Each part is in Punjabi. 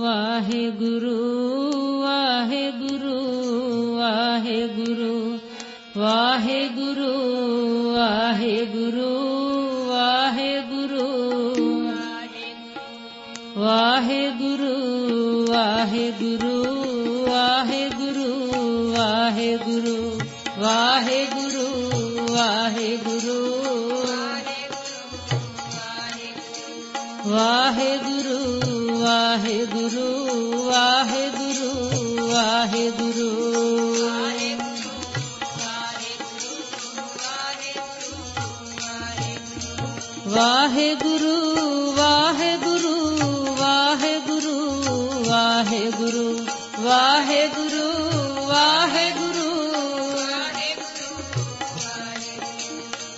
ਵਾਹਿਗੁਰੂ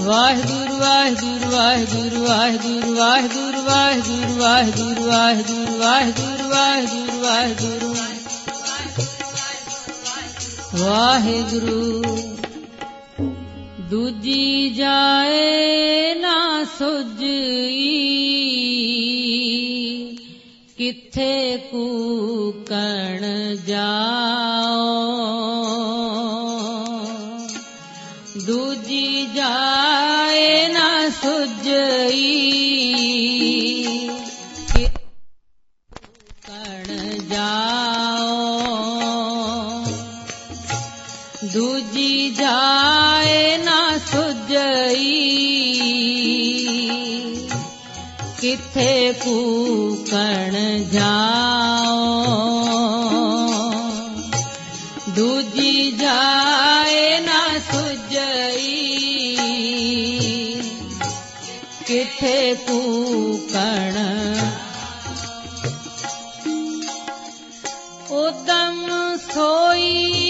ਵਾਹਿਗੁਰੂ ਵਾਹਿਗੁਰੂ ਵਾਹਿਗੁਰੂ ਵਾਹਿਗੁਰੂ ਵਾਹਿਗੁਰੂ ਵਾਹਿਗੁਰੂ ਵਾਹਿਗੁਰੂ ਵਾਹਿਗੁਰੂ ਵਾਹਿਗੁਰੂ ਵਾਹਿਗੁਰੂ ਵਾਹਿਗੁਰੂ ਵਾਹਿਗੁਰੂ ਦੂਜੀ ਜਾਏ ਨਾ ਸੁਝਈ ਕਿੱਥੇ ਕੂਕਣ ਜਾਓ ਕੂਕਣ ਜਾਓ ਦੂਜੀ ਜਾਏ ਨਾ ਸੁਜਈ ਕਿੱਥੇ ਕੂਕਣ ਉਦਮ ਸੋਈ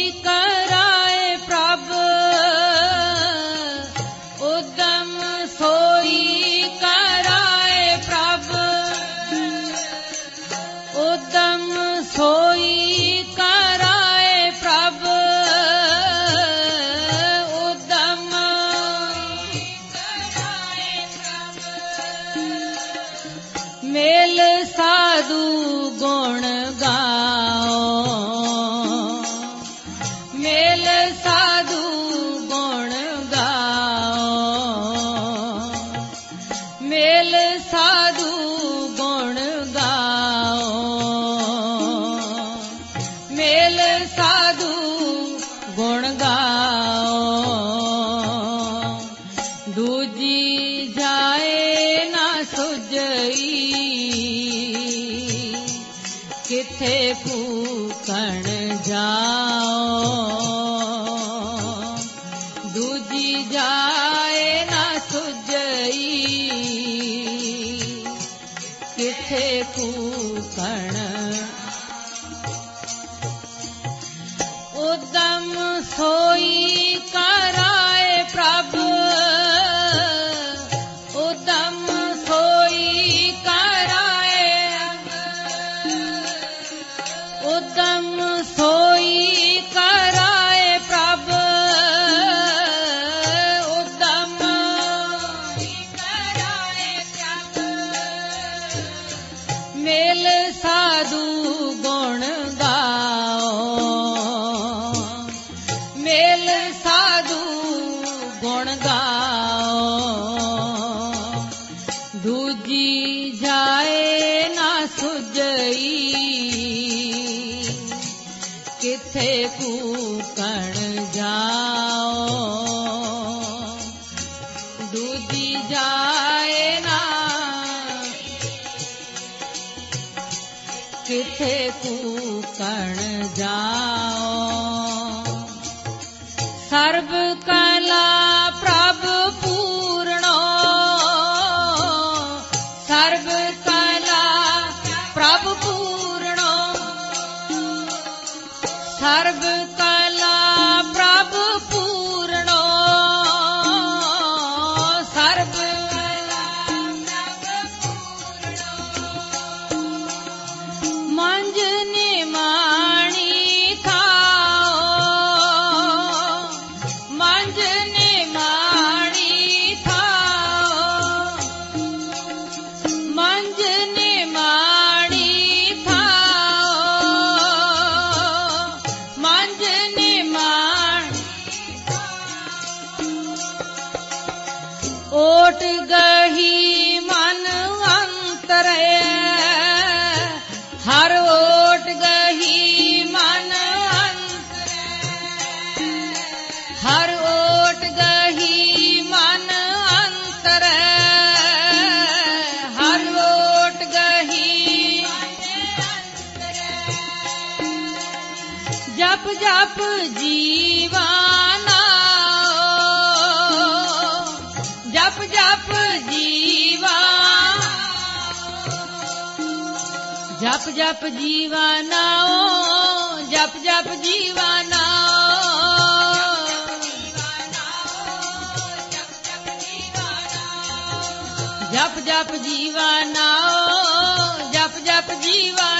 मेल साधु गौण ਜਪ ਜੀਵਾਨਾ ਜਪ ਜਪ ਜੀਵਾ ਜਪ ਜਪ ਜੀਵਾਨਾ ਜਪ ਜਪ ਜੀਵਾਨਾ ਜਪ ਜਪ ਜੀਵਾਨਾ ਜਪ ਜਪ ਜੀਵਾ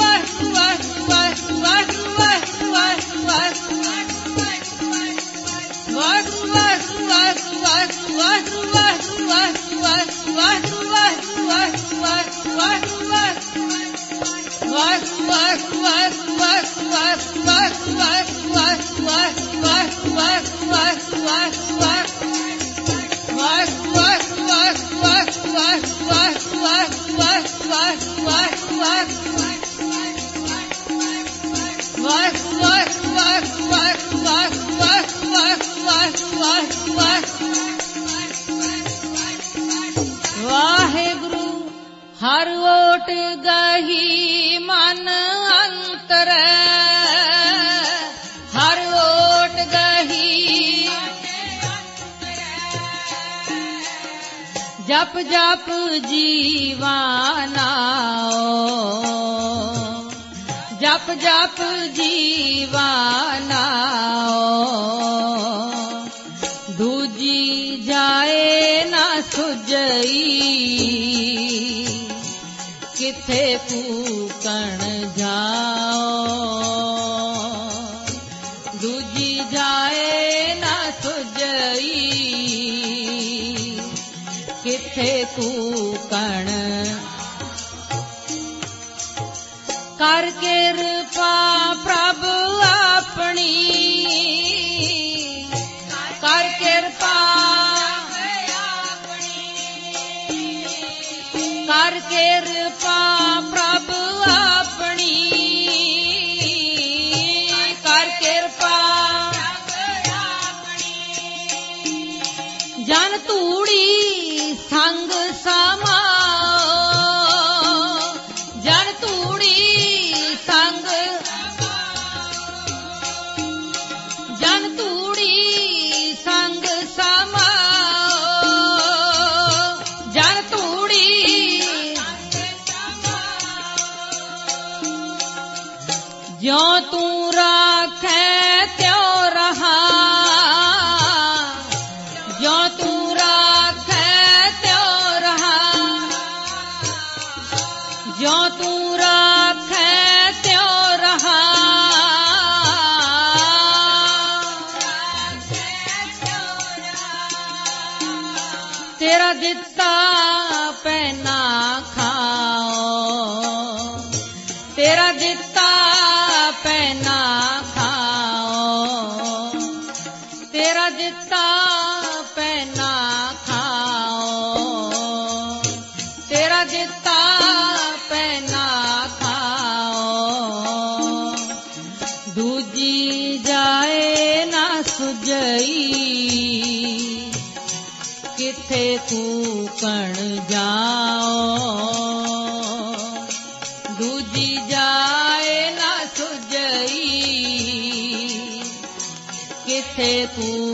ਹਰ ਓਟ ਗਹੀ ਮਨ ਅੰਤਰ। ਹਰ ਓਟ ਗਹੀ ਜਪ ਜਪ ਜੀਵਾਨਾ ਜਪ ਜਪ ਜੀਵਾਨਾ ਦੂਜੀ ਜਾਏ ਨਾ ਸੁਜਈ। ਮੱਥੇ ਫੂਕਣ ਜਾਓ। ਦੂਜੀ ਜਾਏ ਨਾ ਸੁਜਈ, ਕਿੱਥੇ ਫੂਕਣ। ਕਰ ਕਿਰਪਾ ਪ੍ਰਭ ਆਪਣੀ ਕਰ ਕਿਰਪਾ ਕਰ ਕਿਰਪਾ 不。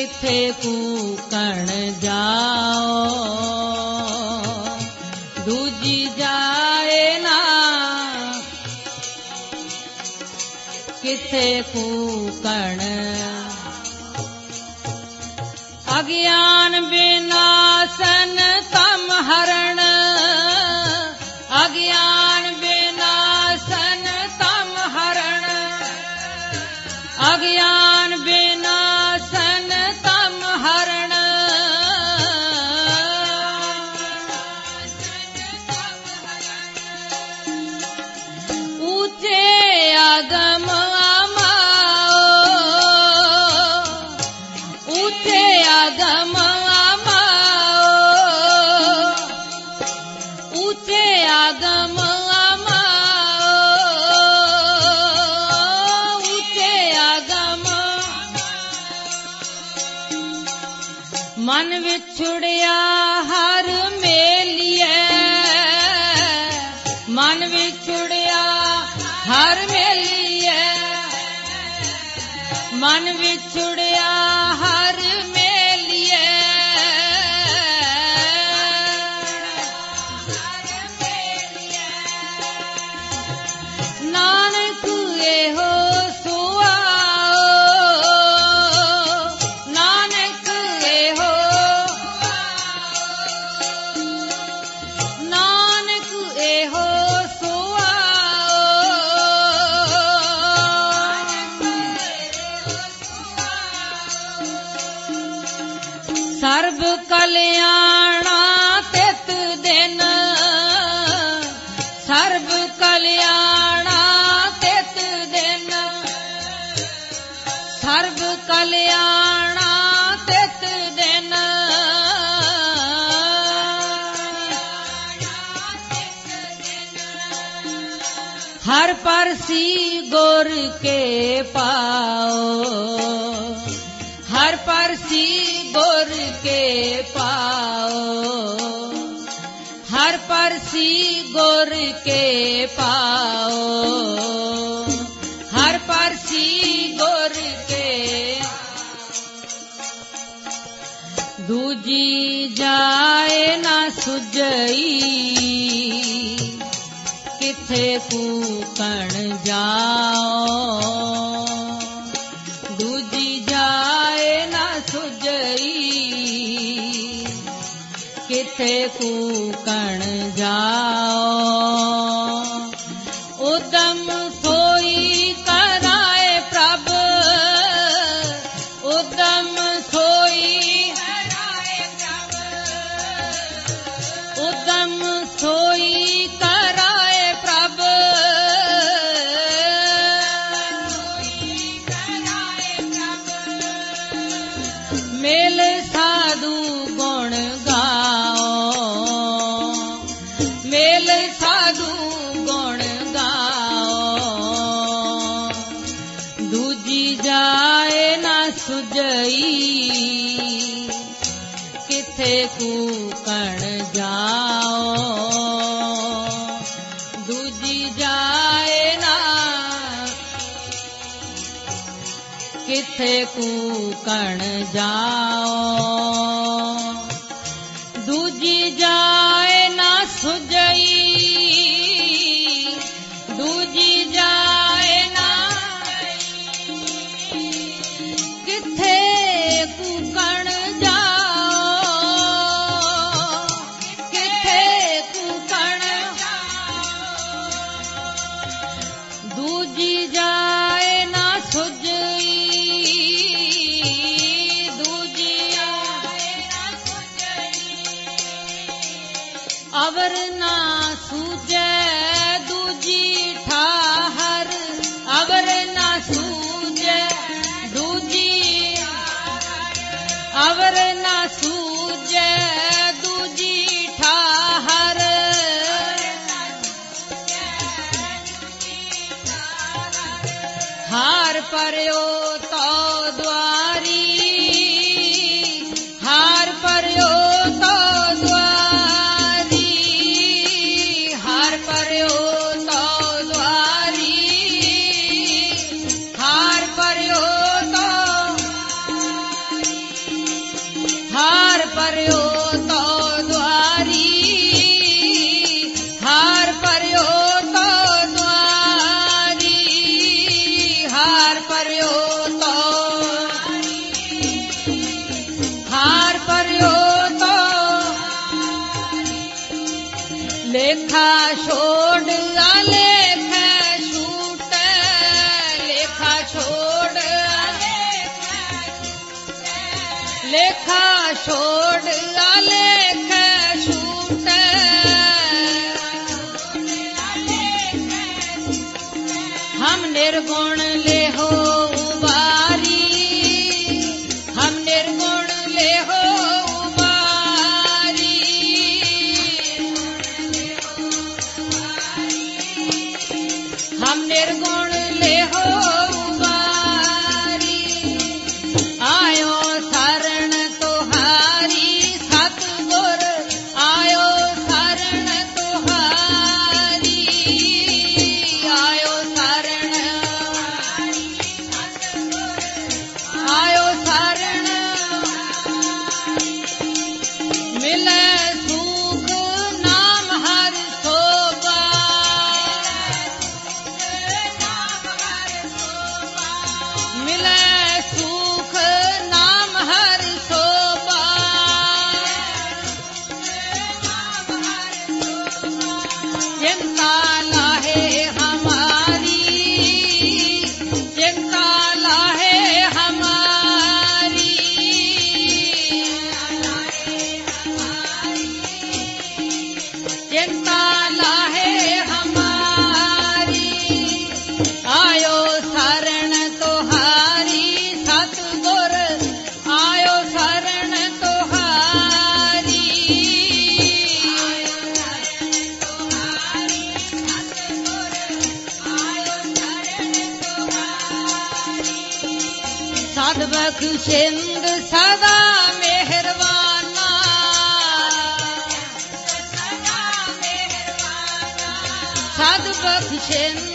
किथे कूकण जाओ दूजी जाए ना। किथे कूकण ਮਨ ਵਿਛੜਿਆ ਹਰ ਮੇਲੀਐ। ਮਨ ਵਿਛੜਿਆ ਹਰ ਮੇਲੀਐ। ਮਨ ਵਿਛੜ के पाओ। हर परसी गोर के पाओ। हर परसी गोर के पाओ। हर परसी गोर के दूजी जाए ना सुजई। ਉਥੇ ਕੂਕਣ ਜਾਓ। ਦੂਜੀ ਜਾਏ ਨਾ ਸੁਜਈ ਕਿਥੇ ਕੂਕਣ ਜਾਓ। ਦੂਜੀ ਜਾਏ ਨਾ। ਕਿਥੇ ਕੂਕਣ ਜਾਓ। him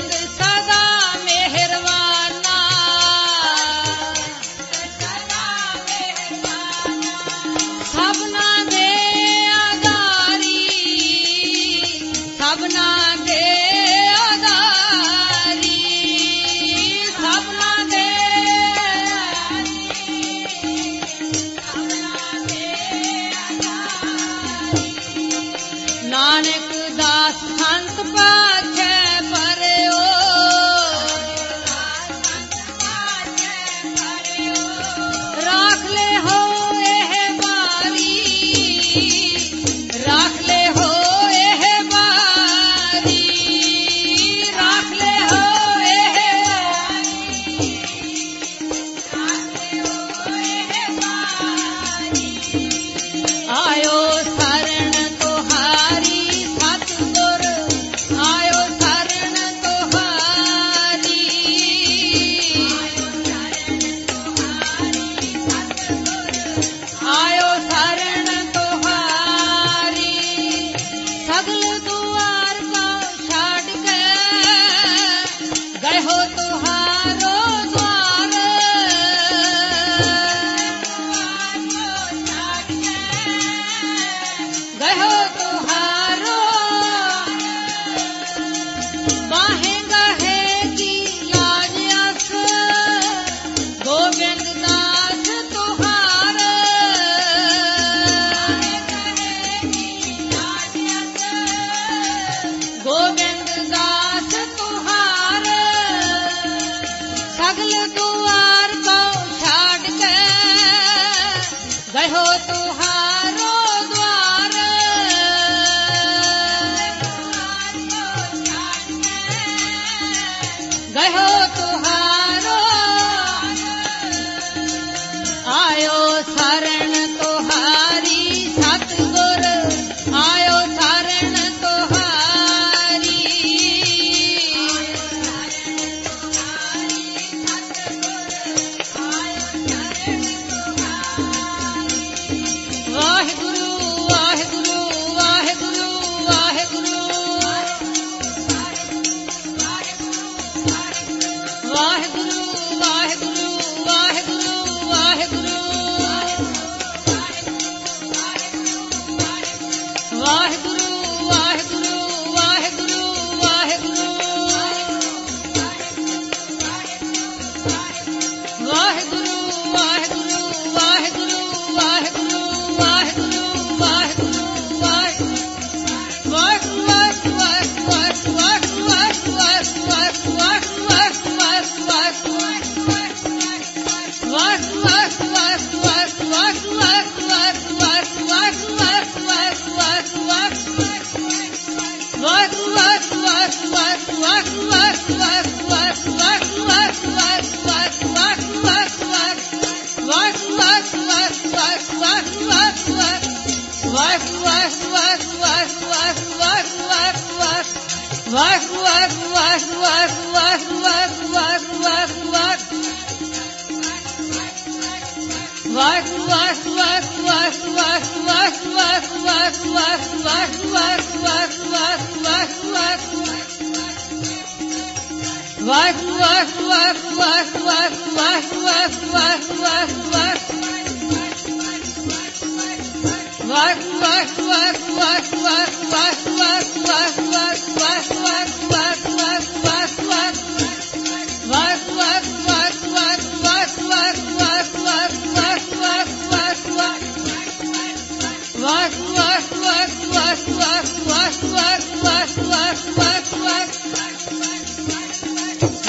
What?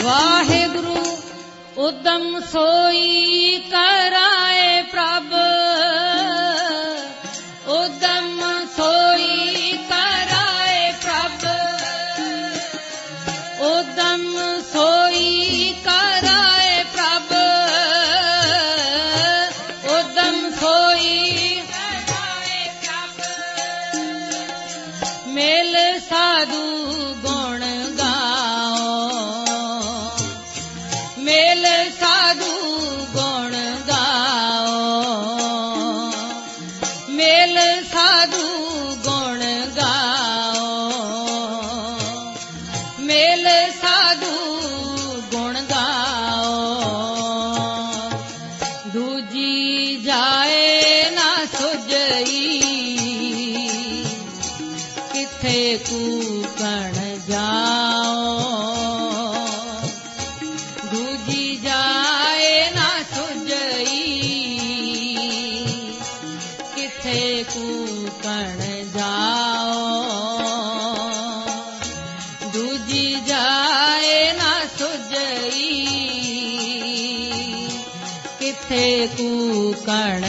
ਵਾਹਿਗੁਰੂ ਉਦਮ ਸੋਈ ਕਰਾਏ ਪ੍ਰਭ ਕੂਕਣ